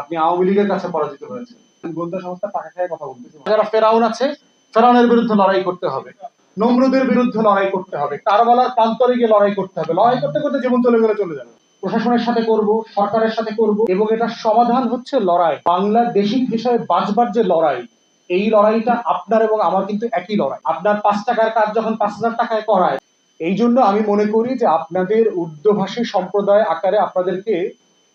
আপনি আওয়ামী লীগের কাছে পরাজিত হয়েছেন। গোয়েন্দা সংস্থা টাকা খায় কথা বলতেছি। যারা ফেরাউন আছে ফেরাউনের বিরুদ্ধে লড়াই করতে হবে। নমরুদের বিরুদ্ধে লড়াই করতে হবে। কারবালার প্রান্তরে গিয়ে লড়াই করতে হবে। লড়াই করতে করতে জীবন চলে গেলে চলে যাবে। প্রশাসনের সাথে করব সরকারের সাথে করব এবং এটার সমাধান হচ্ছে লড়াই। বাংলাদেশিক হিসাবে বাঁচবার যে লড়াই এই লড়াইটা আপনার এবং আমার কিন্তু একই লড়াই। আপনার পাঁচ টাকার কাজ যখন পাঁচ হাজার টাকায় করায় এই জন্য আমি মনে করি যে আপনাদের উর্দুভাষী সম্প্রদায় আকারে আপনাদেরকে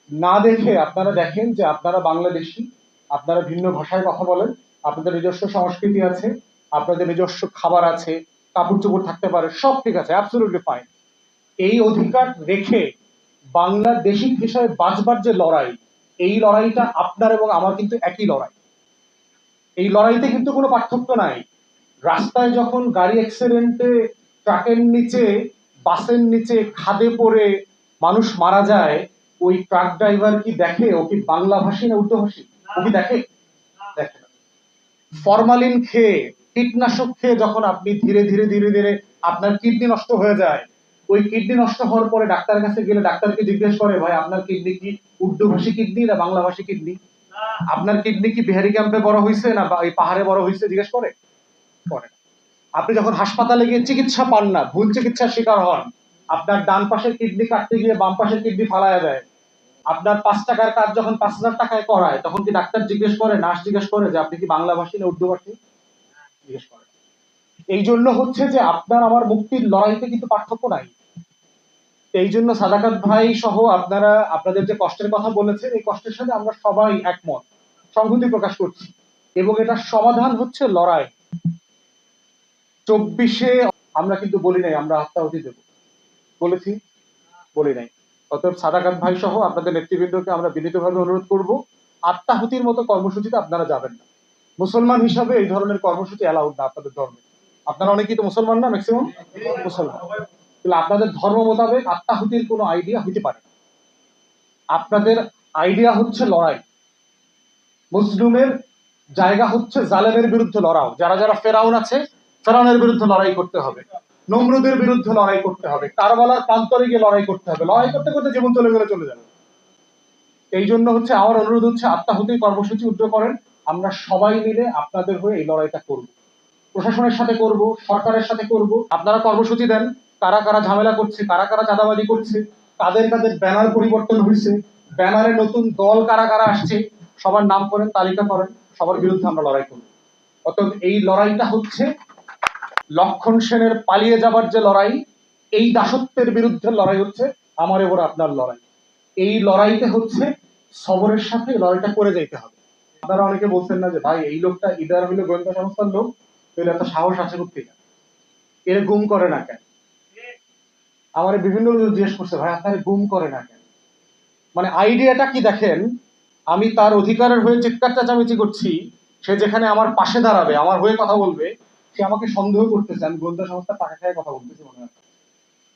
না দেখে আপনারা দেখেন যে আপনারা বাংলাদেশি, আপনারা ভিন্ন ভাষায় কথা বলেন, আপনাদের নিজস্ব সংস্কৃতি আছে, আপনাদের নিজস্ব খাবার আছে কাপড় চোপড় থাকতে পারে, সব ঠিক আছে অ্যাবসলিউটলি ফাইন এই অধিকার রেখে বাংলাদেশি হিসাবে বাঁচবার যে লড়াই, এই লড়াইটা আপনার এবং আমার কিন্তু একই লড়াই। এই লড়াইতে কিন্তু কোনো পার্থক্য নাই। রাস্তায় যখন গাড়ি অ্যাক্সিডেন্টে ট্রাকের নিচে বাসের নিচে খাদে পড়ে মানুষ মারা যায় ওই ট্রাক ড্রাইভার কি দেখে? ও কি বাংলা ভাষী না উর্দু ভাষী? ও কি দেখে? দেখে ফরমালিন খেয়ে, কীটনাশক খেয়ে যখন আপনি ধীরে ধীরে ধীরে ধীরে আপনার কিডনি নষ্ট হয়ে যায়, ওই কিডনি নষ্ট হওয়ার পরে ডাক্তারের কাছে গেলে ডাক্তারকে জিজ্ঞেস করে, ভাই, আপনার কিডনি কি উর্দু ভাষী কিডনি না বাংলা ভাষী কিডনি আপনার কিডনি কি বিহারি ক্যাম্পে বড় হয়েছে না বা- এই পাহাড়ে বড় হয়েছে জিজ্ঞেস করে? করে আপনি যখন হাসপাতালে গিয়ে চিকিৎসা পান না, ভুল চিকিৎসার শিকার হন, আপনার ডান পাশের কিডনি কাটতে গিয়ে বাম পাশের কিডনি ফালায়া দেয়। আপনার পাঁচ টাকার কাজ যখন পাঁচ হাজার টাকায় করায়, তখন কি ডাক্তার জিজ্ঞেস করে, নার্স জিজ্ঞেস করে যে, আপনি কি বাংলা ভাষী না উর্দু ভাষী? জিজ্ঞেস করে। এই জন্য হচ্ছে যে, আপনার আমার মুক্তির লড়াইতে কিন্তু পার্থক্য নাই। এই জন্য সাদাকাত ভাই সহ আপনারা, আপনাদের যে কষ্টের কথা বলেছেন, এই কষ্টের সাথে আমরা সবাই একমত, সংহতি প্রকাশ করছি। এবং এটার সমাধান হচ্ছে লড়াই। চব্বিশে আমরা কিন্তু বলি নাই, আমরা আত্মাহুতি দেব। বলেছি? বলি নাই। অতএব সাদাকাত ভাই সহ আপনাদের নেতৃবৃন্দকে আমরা বিনীতভাবে অনুরোধ করব, আত্মাহুতির মতো কর্মসূচিতে আপনারা যাবেন না। মুসলমান হিসাবে এই ধরনের কর্মসূচি অ্যালাউড না আপনাদের ধর্মে। আপনারা অনেকেই তো মুসলমান না ম্যাক্সিমাম মুসলমান। তাহলে আপনাদের ধর্ম মোতাবেক আত্মাহুতির কোনো আইডিয়া হতে পারে। আপনাদের আইডিয়া হচ্ছে লড়াই। মুসলিমের জায়গা হচ্ছে জালেমের বিরুদ্ধে লড়াও। যারা যারা ফেরাউন আছে, ফেরাউনের বিরুদ্ধে লড়াই করতে হবে। নমরুদের বিরুদ্ধে লড়াই করতে হবে। কারবালার প্রান্তরে গিয়ে লড়াই করতে হবে। লড়াই করতে করতে জীবন চলে গেলে চলে যাবে। এই জন্য হচ্ছে আমার অনুরোধ হচ্ছে আত্মাহুতির কর্মসূচি উদ্যোগ করেন। আমরা সবাই মিলে আপনাদের হয়ে এই লড়াইটা করব। প্রশাসনের সাথে করব, সরকারের সাথে করব। আপনারা কর্মসূচি দেন। কারা কারা ঝামেলা করছে, কারা কারা চাঁদাবাজি করছে, কাদের কাদের ব্যানার পরিবর্তন হয়েছে, ব্যানারে নতুন দল কারা কারা আসছে, সবার নাম করেন, তালিকা করেন, সবার বিরুদ্ধে আমরা লড়াই করব। অতএব এই লড়াইটা হচ্ছে লক্ষণ সেনের পালিয়ে যাবার যে লড়াই, এই দাসত্বের বিরুদ্ধে লড়াই হচ্ছে, আমার এবার আপনার লড়াই। এই লড়াইতে হচ্ছে সবরের সাথে লড়াইটা করে যাইতে হবে। আপনারা অনেকে বলছেন না যে, ভাই, এই লোকটা ইদার হইল গোয়েন্দা সংস্থার লোক, তাহলে এত সাহস আছে করতে না এর গুম করে না কেন? আমার বিভিন্ন লোক জিজ্ঞেস করছে, ভাই, আপনার গুম করে না কেন? মানে আইডিয়াটা কি দেখেন? আমি তার অধিকারের হয়ে চিৎকার চেঁচামেচি করছি, সে যেখানে আমার পাশে দাঁড়াবে, আমার হয়ে কথা বলবে সে আমাকে সন্দেহ করতেছে, আমি গোয়েন্দা সংস্থা টাকা খায় কথা বলতেছি মনে হয়।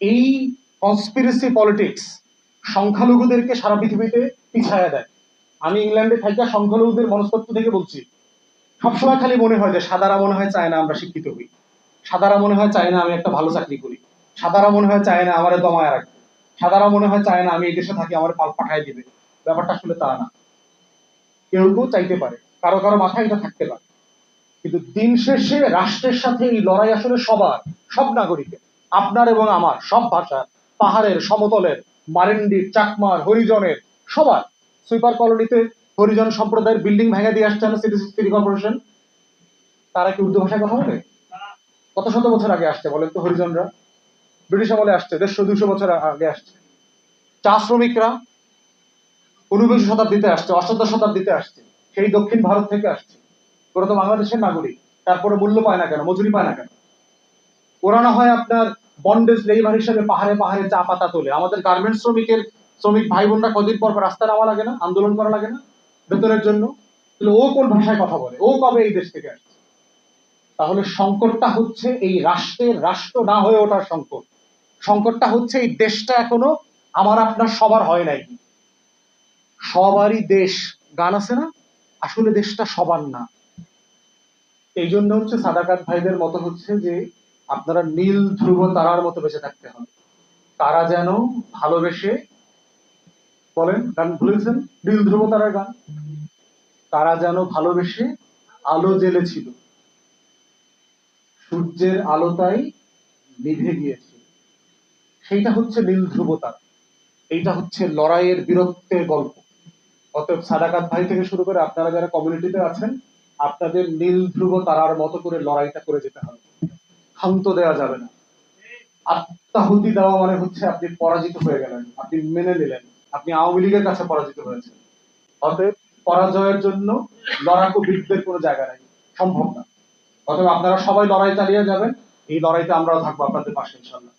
এই কনস্পিরেসি পলিটিক্স সংখ্যালঘুদেরকে সারা পৃথিবীতে পিছায়া দেয়। আমি ইংল্যান্ডে থাকা সংখ্যালঘুদের মনস্তত্ব থেকে বলছি, সবসময় খালি মনে হয় যে সাদারা মনে হয় চায় না আমরা শিক্ষিত হই। সাদারা মনে হয় চায় না আমি একটা ভালো চাকরি করি। সাদারা মনে হয় চায় না আমার দমায় রাখবে। সাদারা মনে হয় চায় না আমি এই দেশে থাকি, আমার পাল পাঠায় দিবে। ব্যাপারটা আসলে তা না। কেউ কেউ চাইতে পারে। কারও কারও মাথায় এটা থাকতে পারে। কিন্তু দিন শেষে রাষ্ট্রের সাথে এই লড়াই আসলে সবার, সব নাগরিকের, আপনার এবং আমার, সব ভাষার, পাহাড়ের, সমতলের, মারেন্ডির, চাকমার, হরিজনের, সবার। সুইপার কলোনিতে হরিজন সম্প্রদায়ের বিল্ডিং ভেঙে দিয়ে আসছে না সিটি সিটি কর্পোরেশন? তারা কি উর্দু ভাষায় কথা বলে? কত শত বছর আগে আসছে বলেন তো হরিজনরা? ব্রিটিশ আমলে আসছে, দেড়শো দুশো বছর আগে আসছে। চা শ্রমিকরা ঊনবিংশ শতাব্দীতে আসছে, অষ্টাদশ শতাব্দীতে আসছে, সেই দক্ষিণ ভারত থেকে আসছে। ওরা তো বাংলাদেশের নাগরিক। তারপরে মূল্য পায় না কেন? মজুরি পায় না কেন? ওরা না হয় আপনার বন্ডেজ লেবার হিসেবে পাহাড়ে পাহাড়ে চা পাতা তোলে। আমাদের গার্মেন্টস শ্রমিকের শ্রমিক ভাই বোনরা কদিন পর রাস্তায় নামা লাগে না, আন্দোলন করা লাগে না বেতনের জন্য। তাহলে ও কোন ভাষায় কথা বলে? ও কবে এই দেশ থেকে আসছে? তাহলে সংকটটা হচ্ছে এই রাষ্ট্রের রাষ্ট্র না হয়ে ওঠার সংকট। সংকটটা হচ্ছে এই দেশটা এখনও আমার আপনার সবার হয় নাই। সবারই দেশ গান আছে না? আসলে দেশটা সবার না। এই জন্য হচ্ছে সাদাকাত ভাইদের মতো হচ্ছে যে আপনারা নীল, ধ্রুব তারার মতো বেঁচে থাকতে হবে। তারা যেন ভালোবেসে বলেন, গান ভুলেছেন? নীল, ধ্রুব তারার গান। তারা যেন ভালোবেসে আলো জ্বেলেছিল সূর্যের আলোটাই নিভে গিয়েছে। সেইটা হচ্ছে নীল ধ্রুবতা এইটা হচ্ছে লড়াইয়ের বীরত্বের গল্প। অতএব সাদাকাত ভাই থেকে শুরু করে আপনারা যারা কমিউনিটিতে আছেন আপনাদের নীল ধ্রুব তারার মতো করে লড়াইটা করে যেতে হবে। ক্ষান্ত দেওয়া যাবে না। আত্মাহুতি দেওয়া মানে হচ্ছে আপনি পরাজিত হয়ে গেলেন, আপনি মেনে নিলেন, আপনি আওয়ামী লীগের কাছে পরাজিত হয়েছেন। অতএব পরাজয়ের জন্য লড়াকু বিদ্যের কোনো জায়গা নেই, সম্ভব না। অতএব আপনারা সবাই লড়াই চালিয়ে যাবেন, এই লড়াইতে আমরাও থাকব আপনাদের পাশে ইনশাল্লাহ